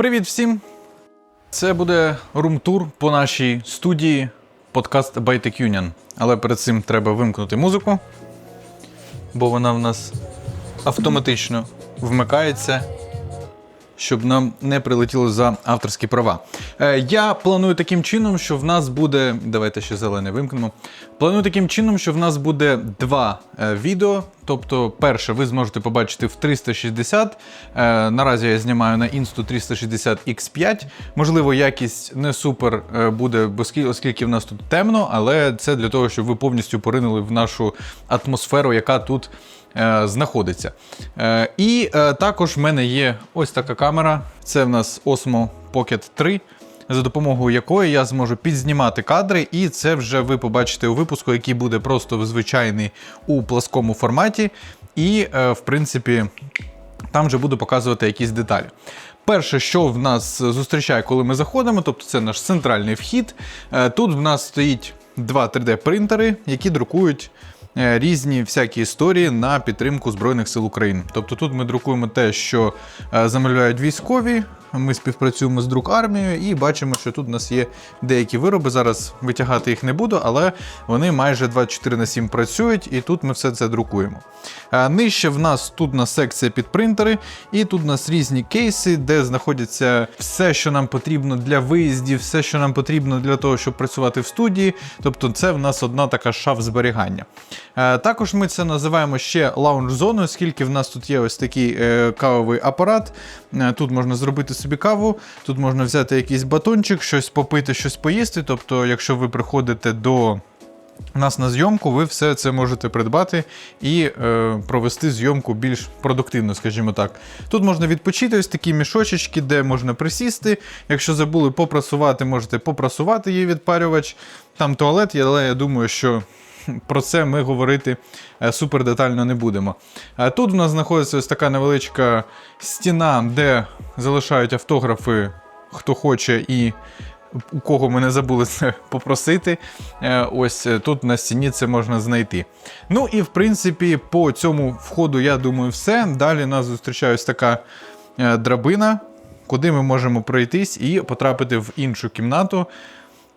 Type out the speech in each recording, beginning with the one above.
Привіт всім! Це буде рум-тур по нашій студії подкаст by Tech Union. Але перед цим треба вимкнути музику, бо вона в нас автоматично вмикається, щоб нам не прилетіло за авторські права. Е, я планую таким чином, що в нас буде. Давайте ще зелене вимкнемо. Планую таким чином, що в нас буде два е, відео. Тобто, перше, ви зможете побачити в 360. Е, наразі я знімаю на Insta 360 X5. Можливо, якість не супер буде, оскільки в нас тут темно, але це для того, щоб ви повністю поринули в нашу атмосферу, яка тут знаходиться. І також в мене є ось така камера. Це в нас Osmo Pocket 3 за допомогою якої я зможу підзнімати кадри, і це вже ви побачите у випуску, який буде просто звичайний у пласкому форматі. І, е, в принципі, там вже буду показувати якісь деталі. Перше, що в нас зустрічає, коли ми заходимо, тобто це наш центральний вхід. Е, Тут в нас стоїть два 3D-принтери, які друкують е, різні всякі історії на підтримку Збройних сил України. Тобто тут ми друкуємо те, що замовляють військові. Ми співпрацюємо з друк армією і бачимо, що тут у нас є деякі вироби. Зараз витягати їх не буду, але вони майже 24 на 7 працюють, і тут ми все це друкуємо. Е, Нижче в нас тут у нас секція під принтери, і тут у нас різні кейси, де знаходяться все, що нам потрібно для виїздів, все, що нам потрібно для того, щоб працювати в студії. Тобто, це в нас одна така шаф зберігання. Також ми це називаємо ще лаунж-зоною, оскільки в нас тут є ось такий е, кавовий апарат. Е, Тут можна зробити собі каву, тут можна взяти якийсь батончик, щось попити, щось поїсти. Тобто, якщо ви приходите до нас на зйомку, ви все це можете придбати і е, провести зйомку більш продуктивно, скажімо так. Тут можна відпочити ось такі мішочечки, де можна присісти. Якщо забули попрасувати, можете попрасувати є відпарювач. Там туалет але я думаю, що про це ми говорити е, супер детально не будемо. Е, Тут в нас знаходиться ось така невеличка стіна, де залишають автографи, хто хоче, і у кого ми не забули це попросити. Е, Ось тут на стіні це можна знайти. Ну і в принципі, по цьому входу, я думаю, все. Далі нас зустрічає ось така драбина, куди ми можемо пройтись і потрапити в іншу кімнату.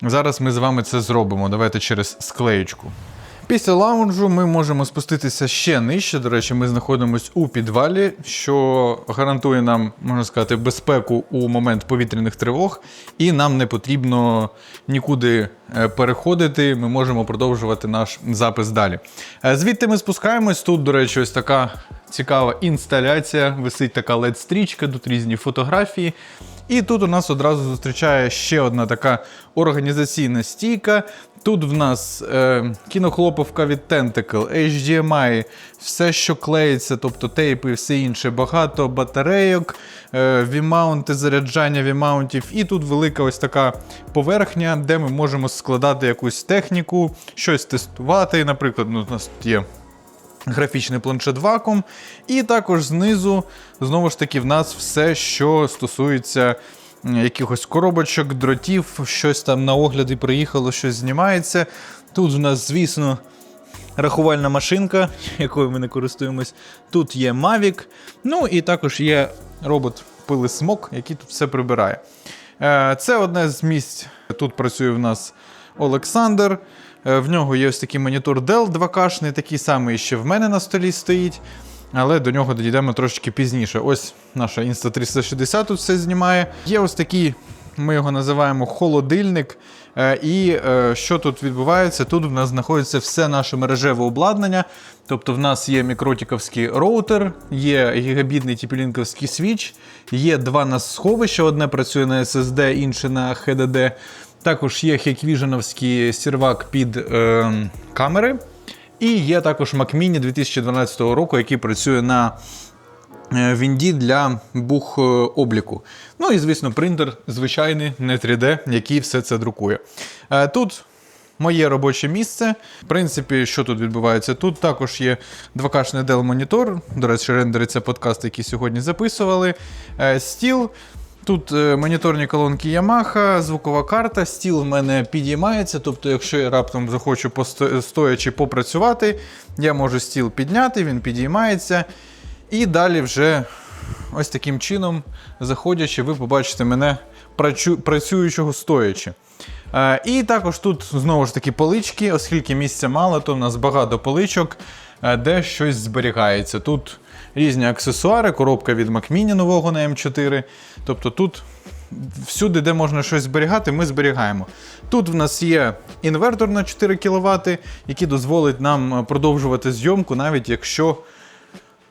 Зараз ми з вами це зробимо. Давайте через склеєчку. Після лаунжу ми можемо спуститися ще нижче. До речі, ми знаходимося у підвалі, що гарантує нам, можна сказати, безпеку у момент повітряних тривог, і нам не потрібно нікуди е, переходити. Ми можемо продовжувати наш запис далі. Е, Звідти ми спускаємось. Тут, до речі, ось така цікава інсталяція. Висить така LED-стрічка, тут різні фотографії. І тут у нас одразу зустрічає ще одна така організаційна стійка. Тут в нас е, кінохлоповка від Tentacle, HDMI, все, що клеїться, тобто тейпи і все інше, багато батарейок, е, V-маунти, заряджання V-маунтів. І тут велика ось така поверхня, де ми можемо складати якусь техніку, щось тестувати. Наприклад, ну, у нас тут є графічний планшет вакуум. І також знизу, знову ж таки, в нас все, що стосується якихось коробочок, дротів, щось там на огляди приїхало, щось знімається. Тут в нас, звісно, рахувальна машинка, якою ми не користуємось. Тут є Mavic, ну і також є робот пилисмок, який тут все прибирає. Е, Це одне з місць. Тут працює в нас Олександр. Е, В нього є ось такий монітор Dell 2К, такий самий ще в мене на столі стоїть. Але до нього дійдемо трошки пізніше. Ось наша Insta360 тут все знімає. Є ось такий, ми його називаємо холодильник. Е, І е, що тут відбувається? Тут в нас знаходиться все наше мережеве обладнання. Тобто в нас є мікротіковський роутер, є гігабітний тіпілінковський свіч, є два нас сховища, одне працює на SSD, інше на HDD. Також є Hikvision сервак під е, камери. І є також Mac Mini 2012 року, який працює на е, Вінді для бух е, обліку. Ну і, звісно, принтер звичайний, не 3D, який все це друкує. Е, Тут моє робоче місце. В принципі, що тут відбувається? Тут також є 2К Dell монітор. До речі, рендериться подкаст, який сьогодні записували. Стіл. Тут е, моніторні колонки Yamaha, звукова карта, стіл в мене підіймається. Тобто, якщо я раптом захочу стоячи попрацювати, я можу стіл підняти, він підіймається. І далі вже ось таким чином, заходячи, ви побачите мене працюючого стоячи. Е, І також тут знову ж таки полички, оскільки місця мало, то в нас багато поличок, е, де щось зберігається. Тут різні аксесуари, коробка від Mac Mini нового на M4. Тобто тут всюди, де можна щось зберігати, ми зберігаємо. Тут в нас є інвертор на 4 кВт, який дозволить нам е, продовжувати зйомку, навіть якщо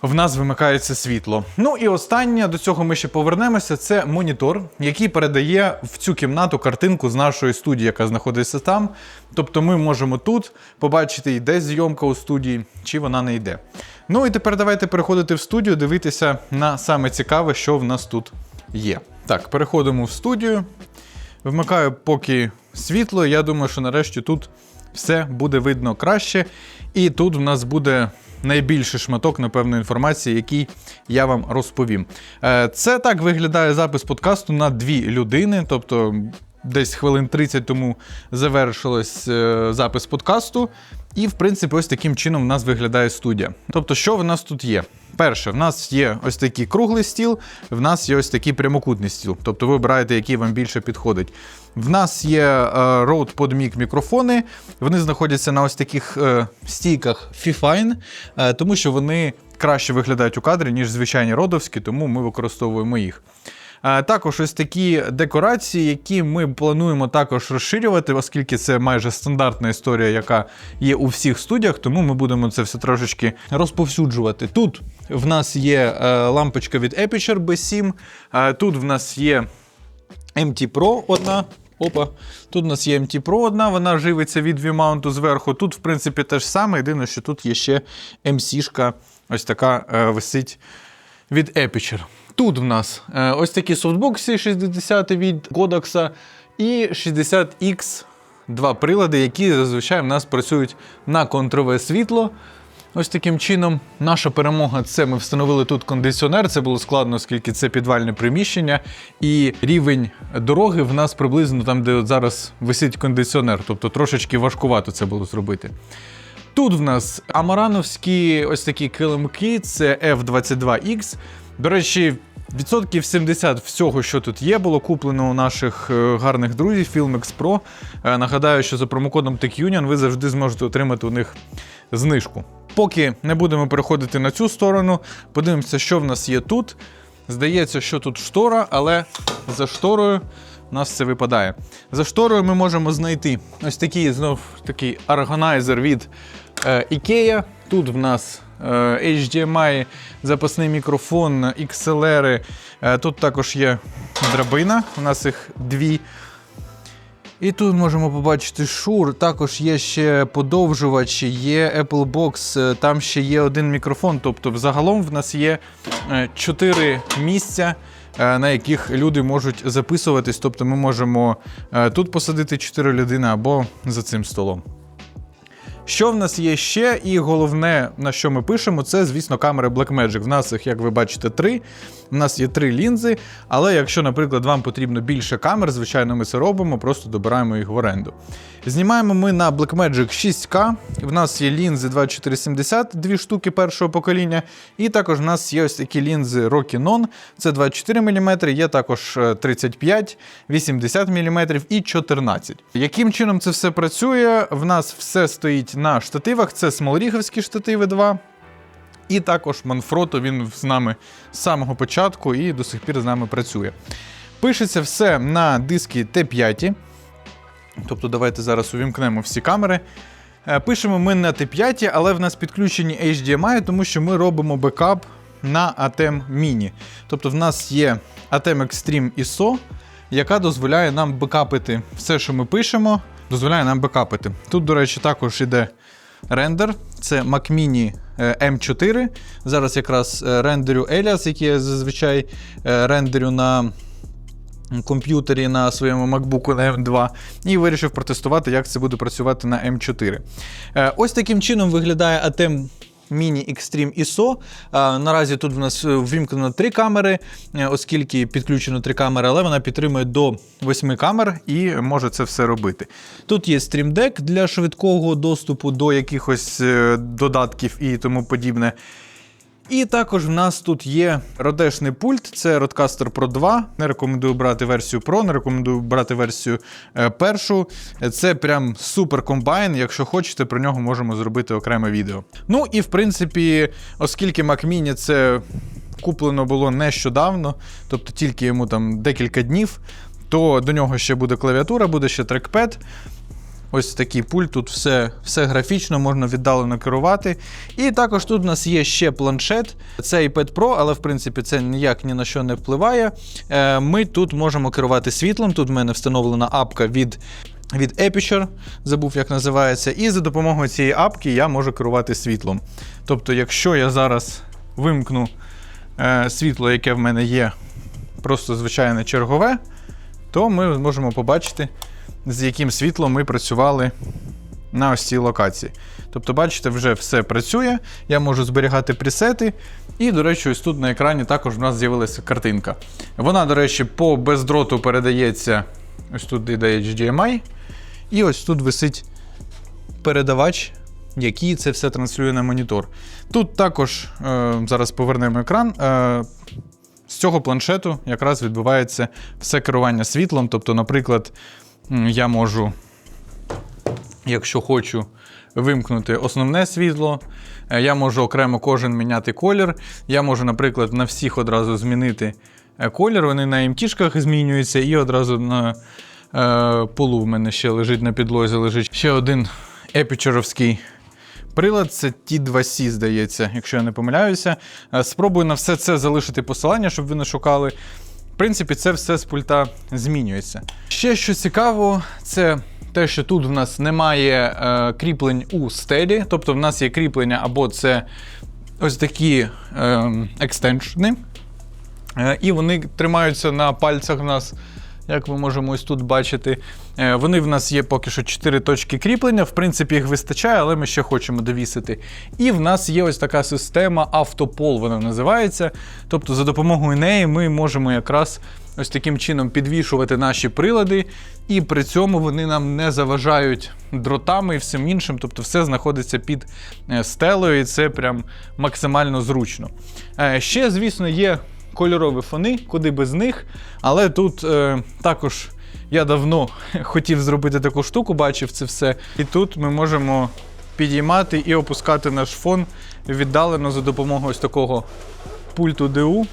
в нас вимикається світло. Ну і останнє, до цього ми ще повернемося. Це монітор, який передає в цю кімнату картинку з нашої студії, яка знаходиться там. Тобто ми можемо тут побачити, йде зйомка у студії, чи вона не йде. Ну і тепер давайте переходити в студію, дивитися на саме цікаве, що в нас тут є. Так, переходимо в студію. Вмикаю поки світло. Я думаю, що нарешті тут все буде видно краще. І тут в нас буде найбільший шматок, напевно, інформації, який я вам розповім. Е, Це так виглядає запис подкасту на дві людини. Тобто, десь хвилин 30 тому завершилось е, запис подкасту. І, в принципі, ось таким чином в нас виглядає студія. Тобто, що в нас тут є? Перше, в нас є ось такий круглий стіл, в нас є ось такий прямокутний стіл. Тобто ви обираєте, який вам більше підходить. В нас є е, Rode PodMic мікрофони. Вони знаходяться на ось таких е, стійках Fifine, е, тому що вони краще виглядають у кадрі, ніж звичайні родовські, тому ми використовуємо їх. Також ось такі декорації, які ми плануємо також розширювати, оскільки це майже стандартна історія, яка є у всіх студіях, тому ми будемо це все трошечки розповсюджувати. Тут в нас є лампочка від Aperture B7, е, тут в нас є MT Pro одна. Опа, тут у нас є MT Pro одна, вона живиться від V-маунту зверху. Тут, в принципі, те ж саме. Єдине, що тут є ще MC-шка, ось така е, висить від Aperture. Тут в нас е, ось такі софтбокси 60 від Godox і 60X два прилади, які зазвичай в нас працюють на контрове світло. Ось таким чином, наша перемога це ми встановили тут кондиціонер. Це було складно, оскільки це підвальне приміщення, і рівень дороги в нас приблизно там, де от зараз висить кондиціонер. Тобто трошечки важкувато це було зробити. Тут в нас амарановські ось такі килимки, це F22X. До речі, відсотків 70 всього, що тут є, було куплено у наших е, гарних друзів Filmex Pro. Е, Нагадаю, що за промокодом TechUnion ви завжди зможете отримати у них знижку. Поки не будемо переходити на цю сторону, подивимося, що в нас є тут. Здається, що тут штора, але за шторою у нас це випадає. За шторою ми можемо знайти ось такий знов такий органайзер від е, IKEA. Тут в нас е, HDMI, запасний мікрофон, XLR. Е, тут також є драбина, у нас їх дві. І тут можемо побачити шур. Також є ще подовжувач, є Apple Box, е, там ще є один мікрофон. Тобто, взагалом в нас є е, чотири місця, е, на яких люди можуть записуватись. Тобто ми можемо тут посадити чотири людини або за цим столом. Що в нас є ще, і головне, на що ми пишемо, це, звісно, камери Blackmagic. В нас їх, як ви бачите, три. У нас є три лінзи, але якщо, наприклад, вам потрібно більше камер, звичайно, ми це робимо, просто добираємо їх в оренду. Знімаємо ми на Blackmagic 6K. В нас є лінзи 2470, дві штуки першого покоління. І також в нас є ось такі лінзи Rokinon, це 24 мм, є також е, 35, 80 мм і 14. Яким чином це все працює? В нас все стоїть на штативах. Це смолріговські штативи 2. І також Манфрото, він з нами з самого початку і до сих пір з нами працює. Пишеться все на диски Т5. Тобто, давайте зараз увімкнемо всі камери. Е, Пишемо ми на Т5, але в нас підключені HDMI, тому що ми робимо бекап на ATEM Mini. Тобто, в нас є ATEM Extreme ISO, яка дозволяє нам бекапити все, що ми пишемо, дозволяє нам бекапити. Тут, до речі, також іде рендер. Це Mac Mini е, M4. Зараз якраз е, рендерю Elias, який я зазвичай е, рендерю на комп'ютері на своєму MacBook на M2, і вирішив протестувати, як це буде працювати на M4. Е, Ось таким чином виглядає ATEM Mini Extreme ISO. Наразі тут в нас е, ввімкнено три камери, е, оскільки підключено три камери, але вона підтримує до восьми камер і може це все робити. Тут є Stream Deck для швидкого доступу до якихось е, додатків і тому подібне. І також в нас тут є родешний пульт, це Rodecaster Pro 2. Не рекомендую брати версію Pro, не рекомендую брати версію е, першу. Це прям супер комбайн. Якщо хочете, про нього можемо зробити окреме відео. Ну і в принципі, оскільки Mac Mini це куплено було нещодавно, тобто тільки йому там декілька днів, то до нього ще буде клавіатура, буде ще трекпед. Ось такий пульт, тут все, все графічно, можна віддалено керувати. І також тут у нас є ще планшет. Це iPad Pro, але в принципі це ніяк ні на що не впливає. Е, Ми тут можемо керувати світлом. Тут в мене встановлена апка від. Від Aperture, забув, як називається, і за допомогою цієї апки я можу керувати світлом. Тобто, якщо я зараз вимкну е, світло, яке в мене є, просто звичайне чергове, то ми зможемо побачити, з яким світлом ми працювали на ось цій локації. Тобто, бачите, вже все працює, я можу зберігати пресети. І, до речі, ось тут на екрані також в нас з'явилася картинка. Вона, до речі, по бездроту передається. Ось тут йде HDMI. І ось тут висить передавач, який це все транслює на монітор. Тут також е, зараз повернемо екран. Е, з цього планшету якраз відбувається все керування світлом. Тобто, наприклад, я можу, якщо хочу, вимкнути основне світло. Е, Я можу окремо кожен міняти колір. Я можу, наприклад, на всіх одразу змінити е, колір. Вони на МТшках змінюються, і одразу на е, полу в мене ще лежить на підлозі, лежить ще один епічеровський прилад. Це T2C, здається, якщо я не помиляюся. Е, Спробую на все це залишити посилання, щоб ви не шукали. В принципі, це все з пульта змінюється. Ще що цікаво, це те, що тут в нас немає е, кріплень у стелі, тобто в нас є кріплення або це ось такі е, екстеншени, е, і вони тримаються на пальцях в нас. Як ми можемо ось тут бачити, Е, вони в нас є поки що 4 точки кріплення. В принципі, їх вистачає, але ми ще хочемо довісити. І в нас є ось така система автопол, вона називається. Тобто, за допомогою неї ми можемо якраз ось таким чином підвішувати наші прилади, і при цьому вони нам не заважають дротами і всім іншим. Тобто, все знаходиться під е, стелею, і це прям максимально зручно. Е, Ще, звісно, є кольорові фони, куди без них, але тут е, також. Я давно хотів зробити таку штуку, бачив це все. І тут ми можемо підіймати і опускати наш фон віддалено за допомогою ось такого пульту ДУ.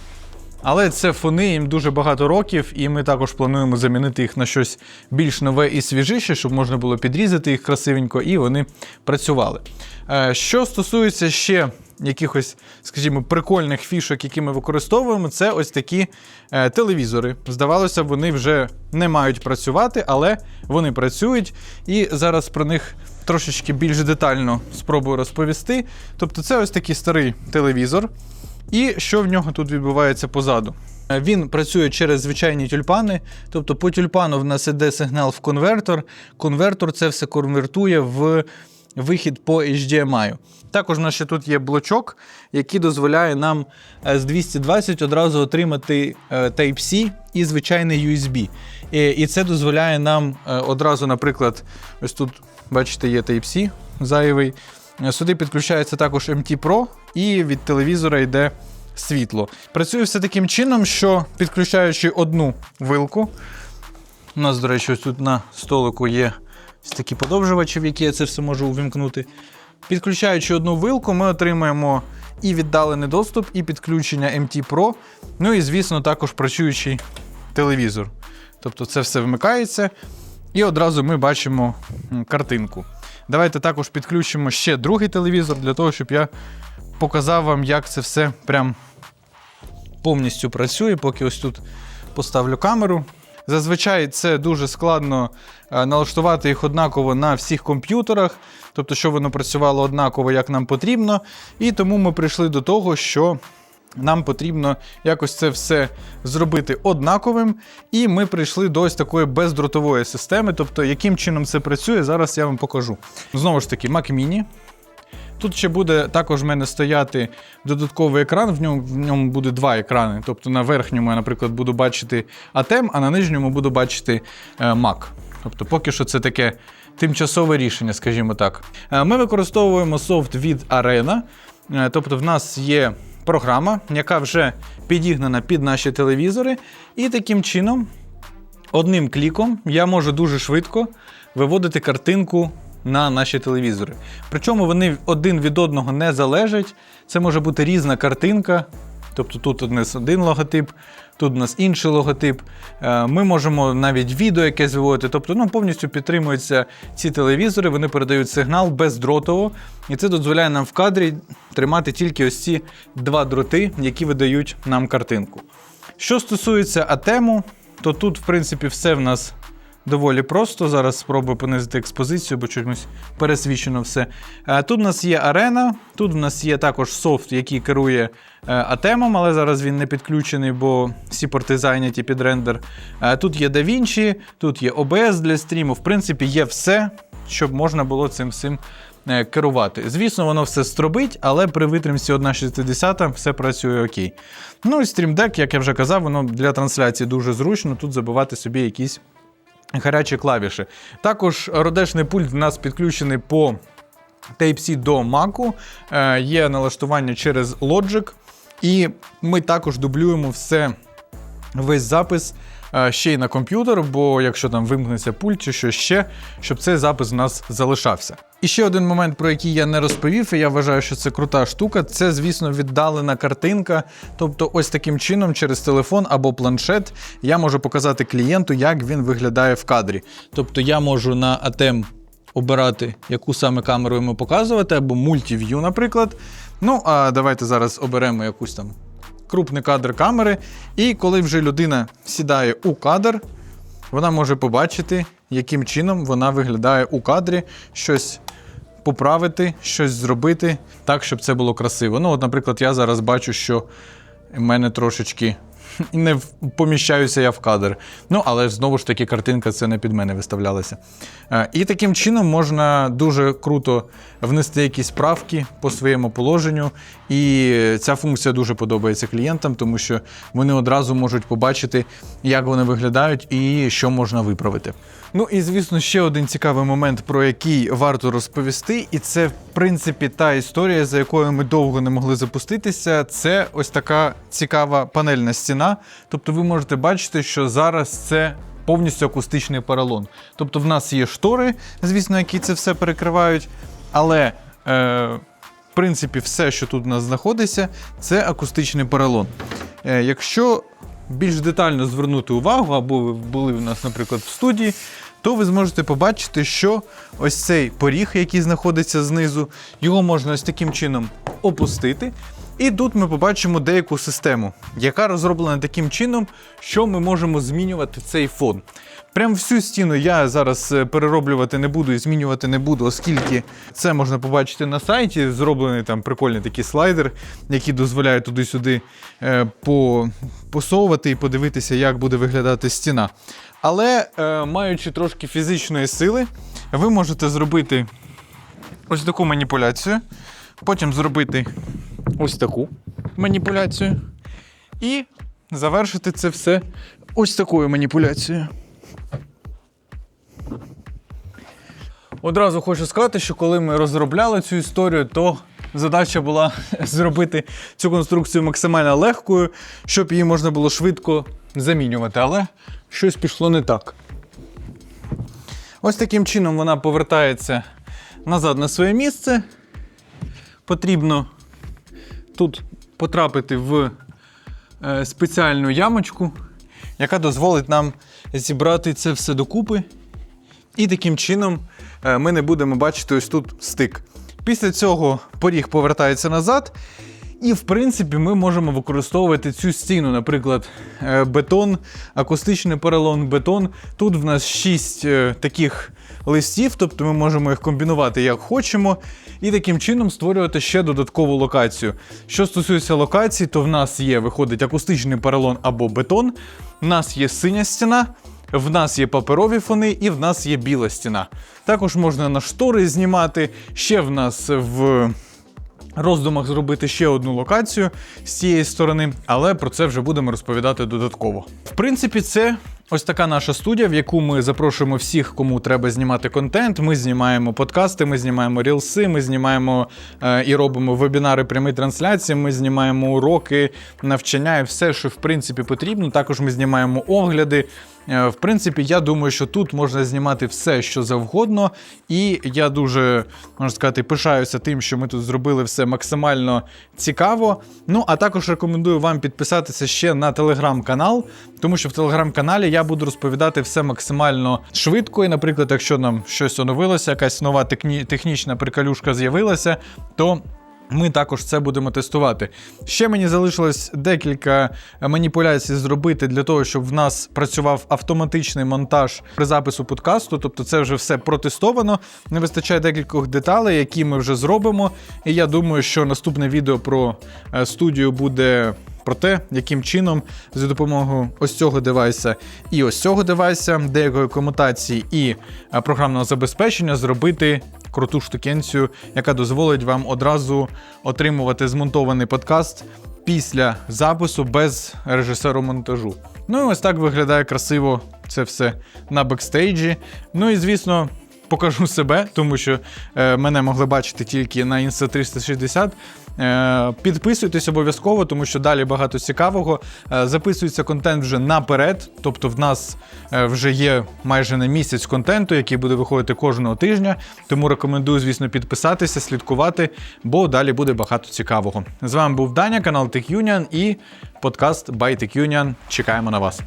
Але це фони, їм дуже багато років, і ми також плануємо замінити їх на щось більш нове і свіжіше, щоб можна було підрізати їх красивенько, і вони працювали. Е, Що стосується ще якихось, скажімо, прикольних фішок, які ми використовуємо, це ось такі е, телевізори. Здавалося вони вже не мають працювати, але вони працюють. І зараз про них трошечки більш детально спробую розповісти. Тобто, це ось такий старий телевізор. І що в нього тут відбувається позаду? Е, Він працює через звичайні тюльпани, тобто по тюльпану в нас іде сигнал в конвертор. Конвертор це все конвертує в вихід по HDMI. Також у нас ще тут є блочок, який дозволяє нам е, з 220 одразу отримати е, Type-C і звичайний USB. І, це дозволяє нам е, одразу, наприклад, ось тут, бачите, є Type-C зайвий. Сюди підключається також MT Pro, і від телевізора йде світло. Працює все таким чином, що підключаючи одну вилку, у нас, до речі, ось тут на столику є такі подовжувачі, в які я це все можу увімкнути. Підключаючи одну вилку, ми отримаємо і віддалений доступ, і підключення MT Pro. Ну і, звісно, також працюючий телевізор. Тобто це все вмикається, і одразу ми бачимо картинку. Давайте також підключимо ще другий телевізор для того, щоб я показав вам, як це все прям повністю працює, поки ось тут поставлю камеру. Зазвичай це дуже складно е, налаштувати їх однаково на всіх комп'ютерах, тобто, щоб воно працювало однаково, як нам потрібно. І тому ми прийшли до того, що нам потрібно якось це все зробити однаковим. І ми прийшли до ось такої бездротової системи. Тобто, яким чином це працює, зараз я вам покажу. Знову ж таки, Mac Mini. Тут ще буде також в мене стояти додатковий екран, в ньому, в ньому буде два екрани. Тобто на верхньому я, наприклад, буду бачити ATEM, а на нижньому буду бачити е, Mac. Тобто поки що це таке тимчасове рішення, скажімо так. Е, Ми використовуємо софт від Arena. Е, Тобто в нас є програма, яка вже підігнана під наші телевізори, і таким чином, одним кліком, я можу дуже швидко виводити картинку на наші телевізори. Причому вони один від одного не залежать. Це може бути різна картинка. Тобто тут у нас один логотип, тут у нас інший логотип. Е, Ми можемо навіть відео якесь виводити. Тобто ну, повністю підтримуються ці телевізори, вони передають сигнал бездротово. І це дозволяє нам в кадрі тримати тільки ось ці два дроти, які видають нам картинку. Що стосується атему, то тут, в принципі, все в нас доволі просто. Зараз спробую понизити експозицію, бо чомусь пересвічено все. Е, Тут у нас є арена, тут в нас є також софт, який керує е, атемом, але зараз він не підключений, бо всі порти зайняті під рендер. Е, Тут є DaVinci, тут є OBS для стріму. В принципі, є все, щоб можна було цим всім керувати. Звісно, воно все стробить, але при витримці 1,60 все працює окей. Ну і Deck, як я вже казав, воно для трансляції дуже зручно. Тут забивати собі якісь гарячі клавіші. Також родешний пульт в нас підключений по Type-C до Mac, е, є налаштування через Logic, і ми також дублюємо все, весь запис ще й на комп'ютер, бо якщо там вимкнеться пульт чи що ще, щоб цей запис у нас залишався. І ще один момент, про який я не розповів, і я вважаю, що це крута штука. Це, звісно, віддалена картинка. Тобто, ось таким чином, через телефон або планшет, я можу показати клієнту, як він виглядає в кадрі. Тобто я можу на ATEM обирати, яку саме камеру йому показувати, або мультив'ю, наприклад. Ну, а давайте зараз оберемо якусь там крупний кадр камери. І коли вже людина сідає у кадр, вона може побачити, яким чином вона виглядає у кадрі, щось поправити, щось зробити так, щоб це було красиво. Ну, от, наприклад, я зараз бачу, що в мене трошечки не поміщаюся я в кадр. Ну, але знову ж таки, картинка це не під мене виставлялася. Е, І таким чином можна дуже круто внести якісь правки по своєму положенню. І ця функція дуже подобається клієнтам, тому що вони одразу можуть побачити, як вони виглядають і що можна виправити. Ну і звісно, ще один цікавий момент, про який варто розповісти, і це в принципі та історія, за якою ми довго не могли запуститися. Це ось така цікава панельна стіна. Тобто, ви можете бачити, що зараз це повністю акустичний поролон. Тобто, в нас є штори, звісно, які це все перекривають, але. Е- принципі, все, що тут у нас знаходиться, це акустичний поролон. Е, якщо більш детально звернути увагу, або ви були у нас, наприклад, в студії, то ви зможете побачити, що ось цей поріг, який знаходиться знизу, його можна ось таким чином опустити. І тут ми побачимо деяку систему, яка розроблена таким чином, що ми можемо змінювати цей фон. Прям всю стіну я зараз е, перероблювати не буду і змінювати не буду, оскільки це можна побачити на сайті. Зроблений там прикольний такий слайдер, який дозволяє туди-сюди е, по, посовувати і подивитися, як буде виглядати стіна. Але е, маючи трошки фізичної сили, ви можете зробити ось таку маніпуляцію, потім зробити ось таку маніпуляцію і завершити це все ось такою маніпуляцією. Одразу хочу сказати, що коли ми розробляли цю історію, то задача була зробити цю конструкцію максимально легкою, щоб її можна було швидко замінювати, але щось пішло не так. Ось таким чином вона повертається назад на своє місце. Потрібно тут потрапити в е, спеціальну ямочку, яка дозволить нам зібрати це все докупи. І таким чином е, ми не будемо бачити ось тут стик. Після цього поріг повертається назад. І, в принципі, ми можемо використовувати цю стіну, наприклад, е, бетон, акустичний поролон, бетон. Тут в нас 6 таких листів, тобто ми можемо їх комбінувати як хочемо, і таким чином створювати ще додаткову локацію. Що стосується локацій, то в нас є, виходить, акустичний поролон або бетон, в нас є синя стіна. В нас є паперові фони і в нас є біла стіна. Також можна на штори знімати. Ще в нас в роздумах зробити ще одну локацію з цієї сторони, але про це вже будемо розповідати додатково. В принципі, це Ось така наша студія, в яку ми запрошуємо всіх, кому треба знімати контент. Ми знімаємо подкасти, ми знімаємо рілси, ми знімаємо е, і робимо вебінари прямі трансляції. Ми знімаємо уроки, навчання і все, що в принципі потрібно. Також ми знімаємо огляди. Е, В принципі, я думаю, що тут можна знімати все, що завгодно, і я дуже можна сказати, пишаюся тим, що ми тут зробили все максимально цікаво. Ну а також рекомендую вам підписатися ще на телеграм-канал, тому що в телеграм-каналі я буду розповідати все максимально швидко. І, наприклад, якщо нам щось оновилося, якась нова техні- технічна приколюшка з'явилася, то ми також це будемо тестувати. Ще мені залишилось декілька маніпуляцій зробити для того, щоб в нас працював автоматичний монтаж при запису подкасту. Тобто, це вже все протестовано. Не вистачає декількох деталей, які ми вже зробимо. І я думаю, що наступне відео про е, студію буде. Про те, яким чином за допомогою ось цього девайса і ось цього девайса, деякої комутації і е, програмного забезпечення зробити круту штукенцію, яка дозволить вам одразу отримувати змонтований подкаст після запису без режисеру монтажу. Ну і ось так виглядає красиво це все на бекстейджі. Ну і звісно. Покажу себе, тому що е, мене могли бачити тільки на Insta 360. Е, підписуйтесь обов'язково, тому що далі багато цікавого. Е, записується контент вже наперед. Тобто, в нас е, вже є майже на місяць контенту, який буде виходити кожного тижня. Тому рекомендую, звісно, підписатися, слідкувати, бо далі буде багато цікавого. З вами був Даня, канал TechUnion і подкаст by TechUnion. Чекаємо на вас.